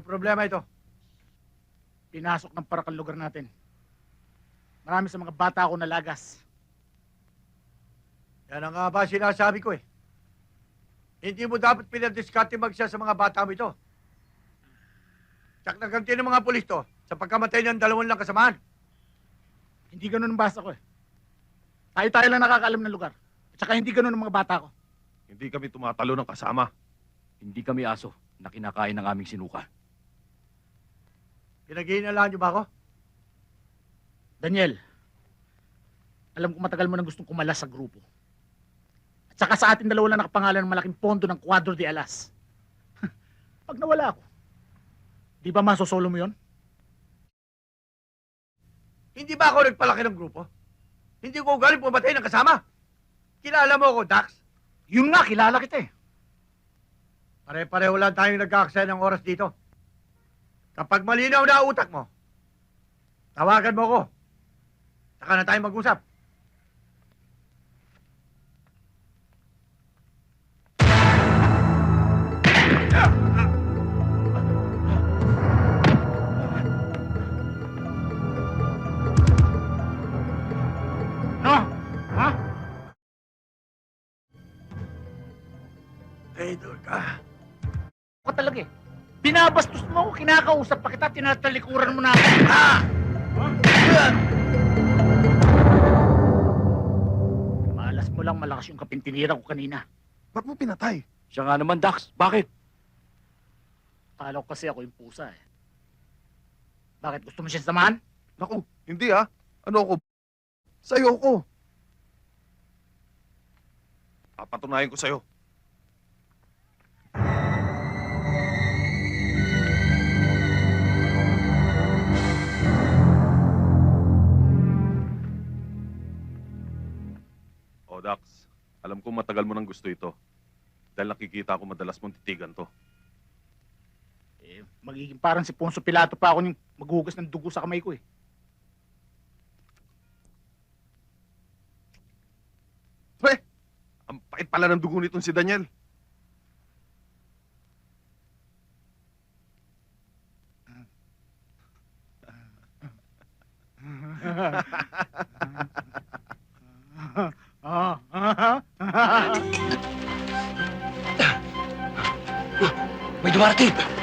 Ano problema ito? Pinasok ng parakal lugar natin. Marami sa mga bata ako nalagas. Yan ang nga ba sinasabi ko eh. Hindi mo dapat pinadiskarte magsiya sa mga bata mo ito. Tsak naganti ng mga pulis to sa pagkamatay ng dalawang lang kasamahan. Hindi ganun ang basa ko eh. Tayo-tayo lang nakakaalam ng lugar. At saka hindi ganun ang mga bata ko. Hindi kami tumatalo ng kasama. Hindi kami aso na kinakain ng aming sinuka. Pinag-iinalaan niyo ba ako? Daniel, alam ko matagal mo nang gustong kumalas sa grupo. At saka sa atin dalawa lang nakapangalan ng malaking pondo ng Cuadro de Alas. Pag nawala ako, di ba masosolo mo yon? Hindi ba ako nagpalaki ng grupo? Hindi ko galing pumatay ng kasama. Kilala mo ako, Dax. Yun nga, kilala kita eh. Pare-pareho lang tayong nagkakasaya ng oras dito. Kapag malinaw na utak mo, tawagan mo ako. Saka na tayo mag-usap. Binabastos mo ako, kinakausap pa kita, tinatalikuran mo na ako. Ah! Malas mo lang malakas yung kapintinira ko kanina. Ba't mo pinatay? Siya nga naman, Dax. Bakit? Kala ko kasi ako yung pusa eh. Bakit gusto mo siya samahan? Naku, hindi ah. Ano ako? Sa'yo ko. Papatunayan ko sa'yo. O, Dax. Alam ko matagal mo nang gusto ito. Dahil nakikita ko madalas mong titigan to. Eh, magiging parang si Ponso Pilato pa ako yung maghugas ng dugo sa kamay ko eh. Ang pait pala ng dugo nitong si Daniel. May dumarating!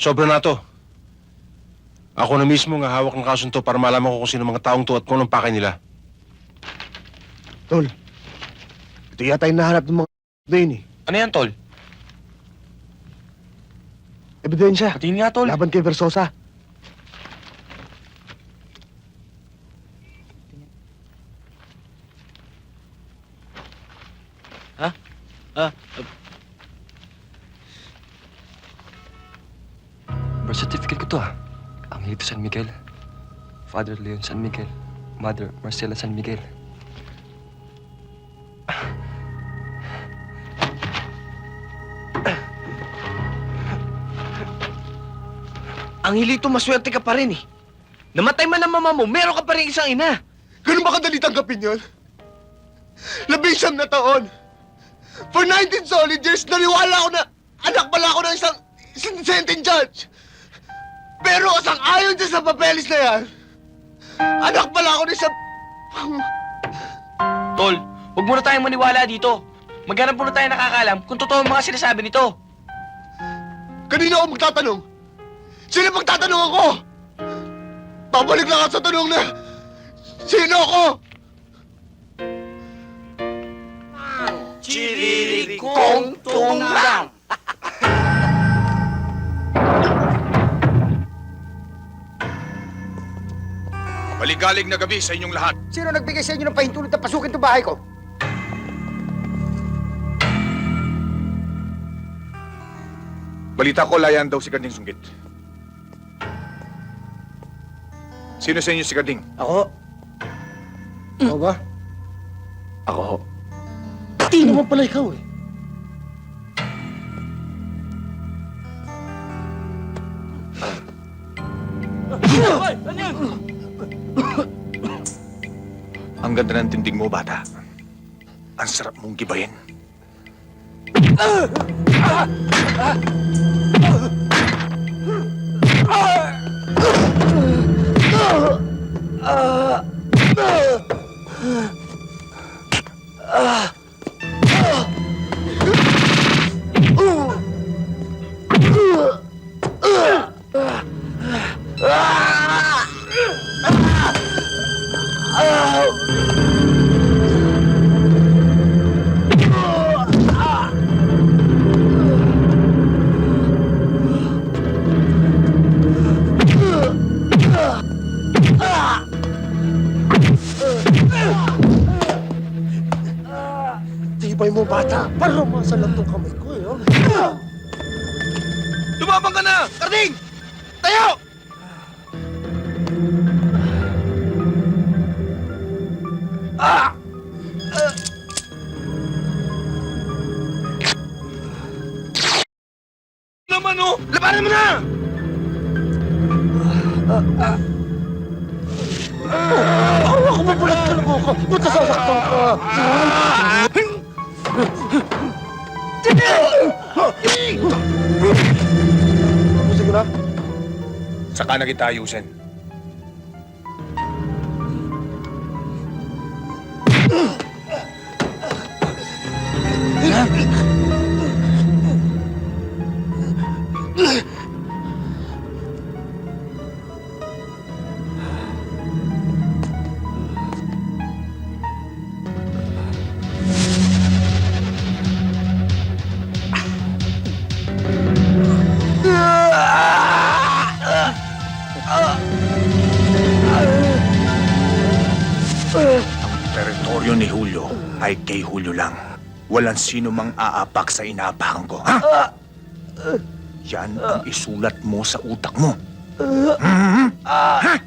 Sobra na to. Ako na mismo nga hawak ng kasong to para malaman ko kung sino mga taong to at kung anong pakay nila. Tol, ito yata yung nahanap ng mga na yun eh. Ano yan, Tol? Ebidensya, Patingin nga, Tol. laban kay Versosa. Birth certificate ko to ah. Angelito San Miguel. Father Leon San Miguel. Mother Marcela San Miguel. Angelito, maswerte ka pa rin eh. Namatay man ang mama mo, meron ka pa rin isang ina. Ganun ba kadali tanggapin yun? Labing siyam na taon. For 19 solid years, naniwala ako na anak pala ako ng isang sinisenteng judge. Pero asang ayon dyan sa papeles na yan, anak pala ako ng isang... Tol, huwag muna tayong maniwala dito. Maghanap muna tayo nakakalam kung totoo ang mga sinasabi nito. Kanina ako magtatanong. Sino magtatanong ako? Babalik lang ako sa tanong na, sino ako? Chiririkong tunglang! Maligalig na gabi sa inyong lahat. Sino nagbigay sa inyo ng pahintulot na pasukin to bahay ko? Balita ko, layan daw si Gading Sunggit. Sino sa inyo si Gading? Ako? Ako ba? Ako. Hindi naman pala ikaw eh. Ganda ng tindig mo, bata. Ang sarap mong gibayin. Tibay mo, bata. Para masalat tong kamay ko, eh. oh. Lumabang ka na! Karding! Tayo! Ah! Naman oh! Labanan mo na! Ako mabulat ka mo ko. Ba't nasasaktan ka? Sige na. Saka na kita ayusin. Teritoryo ni Julio ay kay Julio lang. Walang sino mang aapak sa inaapakan ko, ha? Yan ang isulat mo sa utak mo. Mhm. Ha?